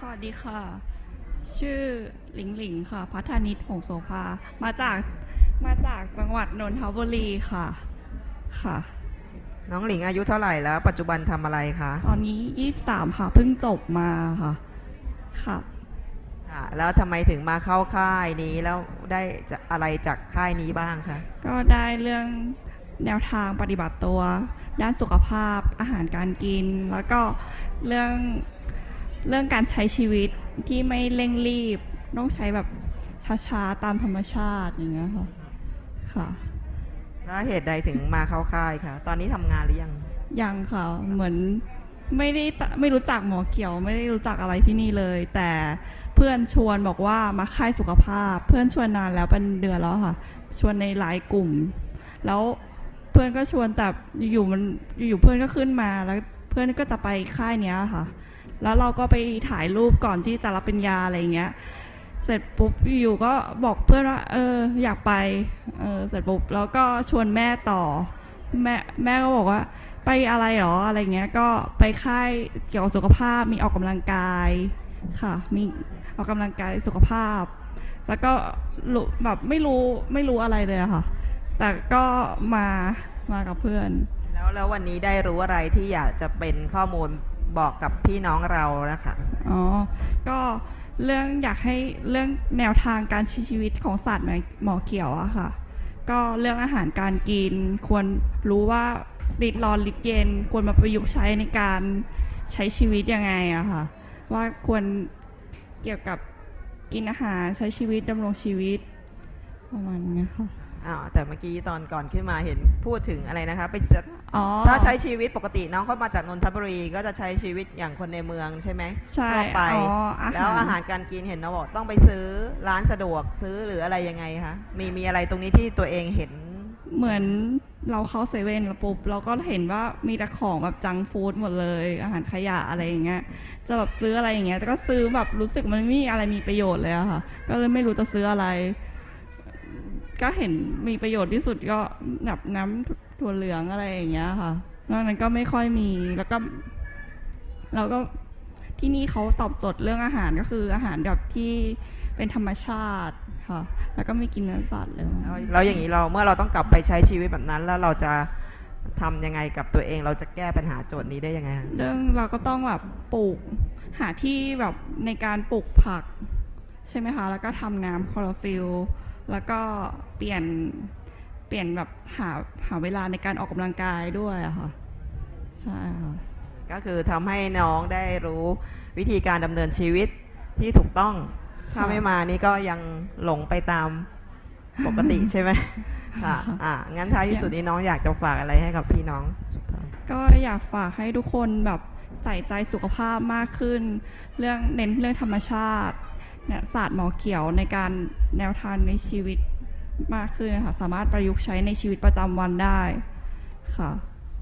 สวัสดีค่ะ ชื่อหลิงหลิงค่ะ พัฒนิตหงโสภา มาจากมาจากจังหวัดนนทบุรีค่ะ ค่ะ น้องหลิงอายุเท่าไหร่แล้ว ปัจจุบันทำอะไรคะตอนนี้ยี่สามค่ะ เพิ่งจบมาค่ะ ค่ะ ค่ะ แล้วทำไมถึงมาเข้าค่ายนี้แล้วได้จะอะไรจากค่ายนี้บ้างคะก็ได้เรื่องแนวทางปฏิบัติตัว ด้านสุขภาพอาหารการกิน แล้วก็เรื่อง เรื่องการใช้ชีวิตที่ไม่เร่งรีบ ต้องใช้แบบช้าๆ ตามธรรมชาติอย่างเงี้ยค่ะค่ะแล้วเหตุใดถึงมาเข้าค่ายคะตอนนี้ทำงานหรือยัง ยังค่ะเหมือนไม่ได้ตะไม่รู้จักหมอเกี่ยว ไม่ได้รู้จักอะไรที่นี่เลย แต่เพื่อนชวนบอกว่ามาค่ายสุขภาพ เพื่อนชวนนานแล้วเป็นเดือนแล้วค่ะ ชวนในไลน์กลุ่ม แล้วเพื่อนก็ชวนแต่อยู่ๆมันอยู่ๆเพื่อนก็ขึ้นมาแล้วเพื่อนก็จะไปค่ายเนี้ยค่ะ แล้วเราก็ไปถ่ายรูปก่อนที่จะรับปริญญาอะไรอย่างเงี้ย เสร็จปุ๊บอยู่ก็บอกเพื่อนว่า เออ อยากไป เออ เสร็จปุ๊บแล้วก็ชวนแม่ต่อ แม่แม่ก็บอกว่า ไปอะไรหรออะไรเงี้ย ก็ไปค่ายเกี่ยวกับสุขภาพมีออกกำลังกายค่ะ มีออกกำลังกายสุขภาพ แล้วก็แบบไม่รู้ไม่รู้อะไรเลยค่ะ แต่ก็มามากับเพื่อน แล้วแล้ววันนี้ได้รู้อะไรที่อยากจะเป็นข้อมูล บอกกับพี่น้องเรานะคะอ๋อ ก็เรื่องอยากให้เรื่องแนวทางการใช้ชีวิตของสัตว์หมอหมอเขียวอะค่ะ ก็เรื่องอาหารการกินควรรู้ว่าริดร้อนริดเย็น ควรมาประยุกต์ใช้ในการใช้ชีวิตยังไงอะค่ะ ว่าควรเกี่ยวกับกินอาหารใช้ชีวิตดำรงชีวิตประมาณนี้ค่ะ อ้าวแต่เมื่อกี้ตอนก่อนขึ้นมาเห็นพูดถึงอะไรนะคะ ไปเสิร์ชอ๋อถ้าใช้ชีวิตปกติน้องเขามาจากนนทบุรีก็จะใช้ชีวิตอย่างคนในเมืองใช่ไหมใช่ทั่วไป อ๋ออาแล้วหารอาหารการกินเห็นน้องบอกต้องไปซื้อร้านสะดวกซื้อหรืออะไรยังไงคะมีมีอะไรตรงนี้ที่ตัวเองเห็น เหมือนเราเข้าเซเว่นแล้วปุ๊บเราก็เห็นว่ามีแต่ของแบบจังก์ฟู้ดหมดเลย อาหารขยะอะไรอย่างเงี้ยจะแบบซื้ออะไรอย่างเงี้ยแต่ก็ซื้อแบบรู้สึกมันไม่มีอะไรมีประโยชน์เลยอะค่ะ ก็เลยไม่รู้จะซื้ออะไร ก็เห็นมีประโยชน์ที่สุดก็แบบน้ำถั่วเหลืองอะไรอย่างเงี้ยค่ะนอกนั้นก็ไม่ค่อยมีแล้วก็เราก็ที่นี่เขาตอบโจทย์เรื่องอาหารก็คืออาหารแบบที่เป็นธรรมชาติค่ะ แล้วก็ไม่กินเนื้อสัตว์เลยแล้วแล้วอย่างนี้เราเมื่อเราต้องกลับไปใช้ชีวิตแบบนั้น แล้วเราจะทำยังไงกับตัวเองเราจะแก้ปัญหาโจทย์นี้ได้ยังไงคะเรื่องเราก็ต้องแบบปลูกหาที่แบบในการปลูกผัก ใช่ไหมคะ แล้วก็ทำน้ำคลอโรฟิลแล้วก็เปลี่ยนเปลี่ยนแบบหาหาเวลาในการออกกำลังกายด้วยอะค่ะ ใช่ค่ะ ก็คือทำให้น้องได้รู้วิธีการดำเนินชีวิตที่ถูกต้อง ถ้าไม่มานี่ก็ยังหลงไปตามปกติใช่ไหมค่ะอ่างั้นท้ายที่สุดนี้น้องอยากจะฝากอะไรให้กับพี่น้องสุดท้ายก็อยากฝากให้ทุกคนแบบใส่ใจสุขภาพมากขึ้น เรื่องเน้นเรื่องธรรมชาติ เนี่ยศาสตร์หมอเขียวในการแนวทางในชีวิตมากขึ้นค่ะสามารถประยุกต์ใช้ในชีวิตประจำวันได้ค่ะ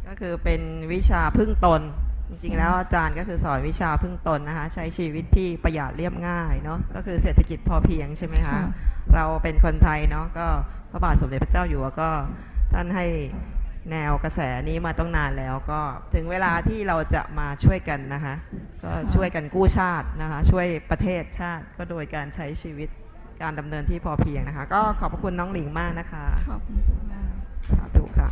ก็คือเป็นวิชาพึ่งตน จริงๆแล้วอาจารย์ก็คือสอนวิชาพึ่งตนนะคะ ใช้ชีวิตที่ประหยัดเรียบง่ายเนาะก็คือเศรษฐกิจพอเพียงใช่ไหมคะค่ะเราเป็นคนไทยเนาะก็พระบาทสมเด็จพระเจ้าอยู่หัวก็ท่านให้ แนวกระแสนี้มาต้องนานแล้วก็ถึงเวลาที่เราจะมาช่วยกันนะคะก็ช่วยกันกู้ชาตินะคะช่วยประเทศชาติก็โดยการใช้ชีวิตการดำเนินที่พอเพียงนะคะ ก็ขอบพระคุณน้องหลิงมากนะคะขอบคุณค่ะสาธุค่ะ